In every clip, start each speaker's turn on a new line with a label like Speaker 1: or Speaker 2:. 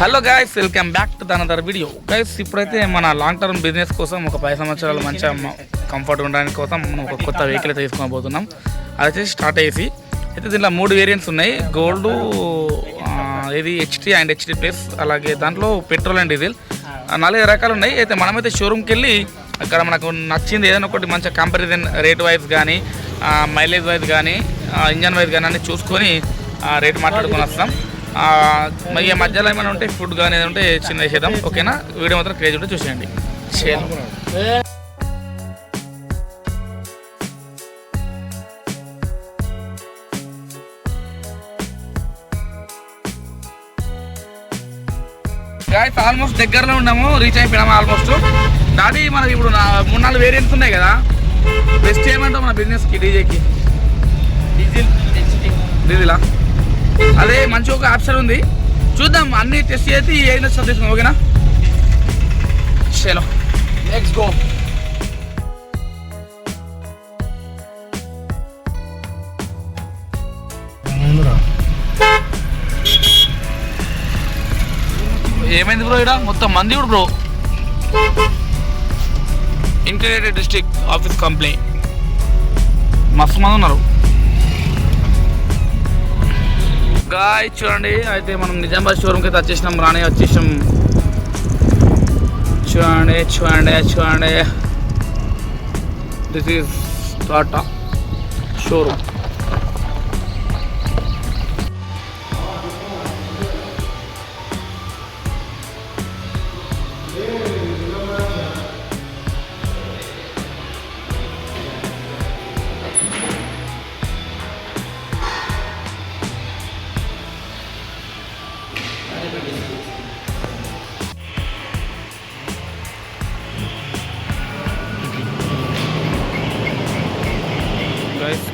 Speaker 1: Hello guys welcome back to another video guys ఇప్పుడైతే మన long term business కోసం ఒక పది సంవత్సరాలు మంచిగా కంఫర్ట్ ఉండడానికి కోసం మనం ఒక కొత్త వెహికల్ అయితే తీసుకోబోతున్నాం అది వచ్చేసి స్టార్ట్ అయ్యేసి అయితే దీంట్లో మూడు వేరియంట్స్ ఉన్నాయి. గోల్డ్ ఇది హెచ్టీ అండ్ హెచ్టీ ప్లస్ అలాగే దాంట్లో పెట్రోల్ అండ్ డీజిల్ నాలుగు రకాలు ఉన్నాయి. అయితే మనమైతే షోరూమ్కి వెళ్ళి అక్కడ మనకు నచ్చింది ఏదైనా ఒకటి మంచిగా కంపారిజన్ రేట్ వైజ్ కానీ మైలేజ్ వైజ్ కానీ ఇంజన్ వైజ్ కానీ అన్నీ చూసుకొని రేట్ మాట్లాడుకొని వస్తాం. మరి ఈ మధ్యలో ఏమైనా ఉంటే ఫుడ్ కానీ ఏదైనా ఉంటే చిన్న చేద్దాం ఓకేనా? వీడియో మాత్రం క్రేజ్ ఉంటే చూసేయండి. చేయాలి. గాయస్ ఆల్మోస్ట్ దగ్గరలో ఉన్నాము రీచ్ అయిపోయినాము ఆల్మోస్ట్ డాడీ మనకి ఇప్పుడు మూడు నాలుగు వేరియంట్స్ ఉన్నాయి కదా. బెస్ట్ ఏమంటావు మన బిజినెస్కి డీజేకి
Speaker 2: డీజిల్
Speaker 1: డీజిలా అదే మంచి ఒక ఆప్షన్ ఉంది. చూద్దాం అన్ని టెస్ట్ చేసి ఏదైనా తీసుకుందాం ఓకేనా? చలో.
Speaker 2: లెట్స్ గో
Speaker 1: ఏమైంది బ్రో ఇక్కడ? మొత్తం మంది కూడా bro. Interior district office complaint మస్తు మంది ఉన్నారు. గాయ చూడండి అయితే మనం నిజామాబాద్ షోరూమ్కి అయితే వచ్చేసినాం రాణి వచ్చేసాం చూడండి చూడండి చూడండి. దిస్ ఈజ్ టాటా షోరూమ్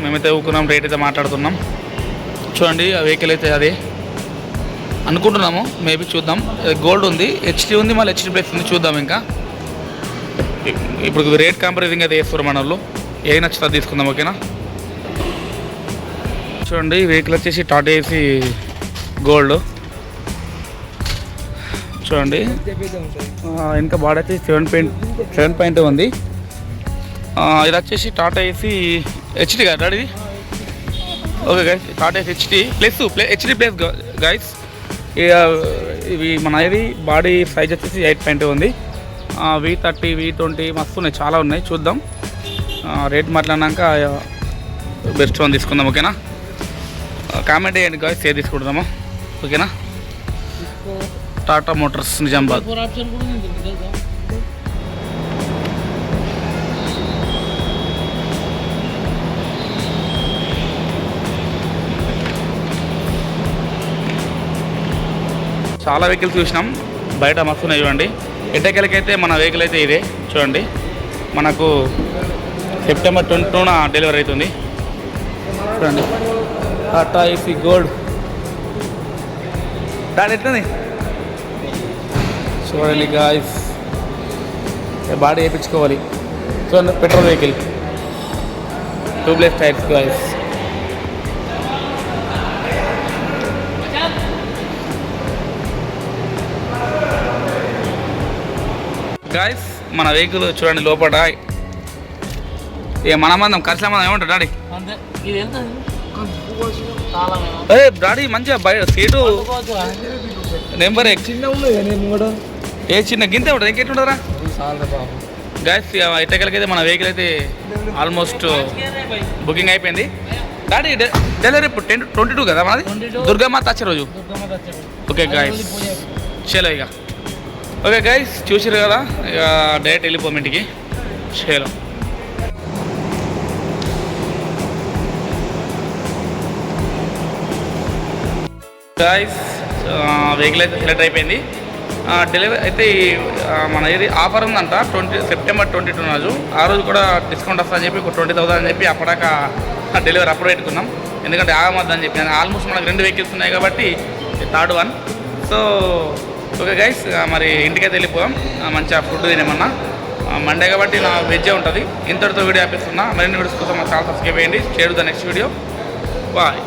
Speaker 1: మేమైతే ఊకున్నాం రేట్ అయితే మాట్లాడుతున్నాం చూడండి ఆ వెహికల్ అయితే అదే. అనుకుంటున్నాము మేబీ చూద్దాం. గోల్డ్ ఉంది హెచ్డి ఉంది మళ్ళీ హెచ్డి ప్లస్ ఉంది చూద్దాం ఇంకా. ఇప్పుడు రేట్ కంపారిజింగ్ అయితే వేస్తారు మన వాళ్ళు ఏ నచ్చితే తీసుకుందాం ఓకేనా చూడండి వెహికల్ వచ్చేసి టాటా ఏసీ గోల్డ్ చూడండి. ఇంకా బాడీ వచ్చేసి సెవెన్ పాయింట్ సెవెన్ పాయింట్ ఉంది. ఇది వచ్చేసి టాటా ఏసీ హెచ్డి కదా డాడీ ఇది? Okay guys Tata AC HD plus play HD plus guys ఇవి మన ఇది బాడీ సైజ్ వచ్చేసి ఎయిట్ పాయింట్ ఉంది. వి థర్టీ వి ట్వంటీ మస్తు ఉన్నాయి చాలా ఉన్నాయి చూద్దాం. రేట్ మాట్లాడినాక బెస్ట్ వన్ తీసుకుందాం ఓకేనా కామెంట్ చేయండి గాయస్ ఏ తీసుకుంటాము ఓకేనా టాటా మోటార్స్ నిజామాబాద్. చాలా వెహికల్స్ చూసినాం. బయట మస్తున్నాయి చూడండి. ఎట్టకెళ్ళకి అయితే మన వెహికల్ అయితే ఇదే చూడండి. మనకు సెప్టెంబర్ ట్వంటీ టూన డెలివరీ అవుతుంది. చూడండి. టాటా ఏసీ గోల్డ్ దాని ఎట్లుంది? చూడండి గాయస్ బాడీ వేయించుకోవాలి. చూడండి petrol vehicle tubeless types guys guys మన వెహికల్ చూడండి లోపల. ఇక మన మందం ఖర్చుల మందం ఏమంటారు డాడీ? ఏ డాడీ మంచిగా బయట సీటు. నెంబర్ ఏ చిన్న గింతే ఉంటుంది ఇంకెట్లుంటుందా
Speaker 2: చాలా బాబు
Speaker 1: గాయస్ ఇటకలకైతే మన వెహికల్ అయితే ఆల్మోస్ట్ బుకింగ్ అయిపోయింది. డాడీ డెలివరీ ఇప్పుడు టెన్ ట్వంటీ టూ కదా మాది
Speaker 2: 22.
Speaker 1: దుర్గమ్మ వచ్చే రోజు. ఓకే గాయస్ చలో ఇక. ఓకే గైస్ చూసారు కదా? ఇక డైరెక్ట్ వెళ్ళిపోం ఇంటికి చేయలేం గాయస్ వెహికల్ అయితే సెలెక్ట్ అయిపోయింది. డెలివరీ అయితే మన ఇది ఆఫర్ ఉందంట ట్వంటీ సెప్టెంబర్ ట్వంటీ టూ రోజు ఆ రోజు కూడా డిస్కౌంట్ వస్తుందని చెప్పి ఒక ట్వంటీ థౌసండ్ అని చెప్పి అప్పటిదాకా డెలివరీ అప్పుడు పెట్టుకున్నాం. ఎందుకంటే ఆగమద్దని చెప్పి ఆల్మోస్ట్ మనకు రెండు వెహికల్స్ ఉన్నాయి కాబట్టి third one so okay guys మరి ఇంటికైతే వెళ్ళిపోదాం. మంచిగా ఫుడ్ తినేమన్నా. మండే కాబట్టి నా వెజ్జే ఉంటుంది. ఇంతటితో వీడియో ఆపిస్తున్నా. మరిన్ని వీడియోస్ కోసం మా ఛానల్ సబ్స్క్రైబ్ చేయండి. చేరుదా నెక్స్ట్ వీడియో బాయ్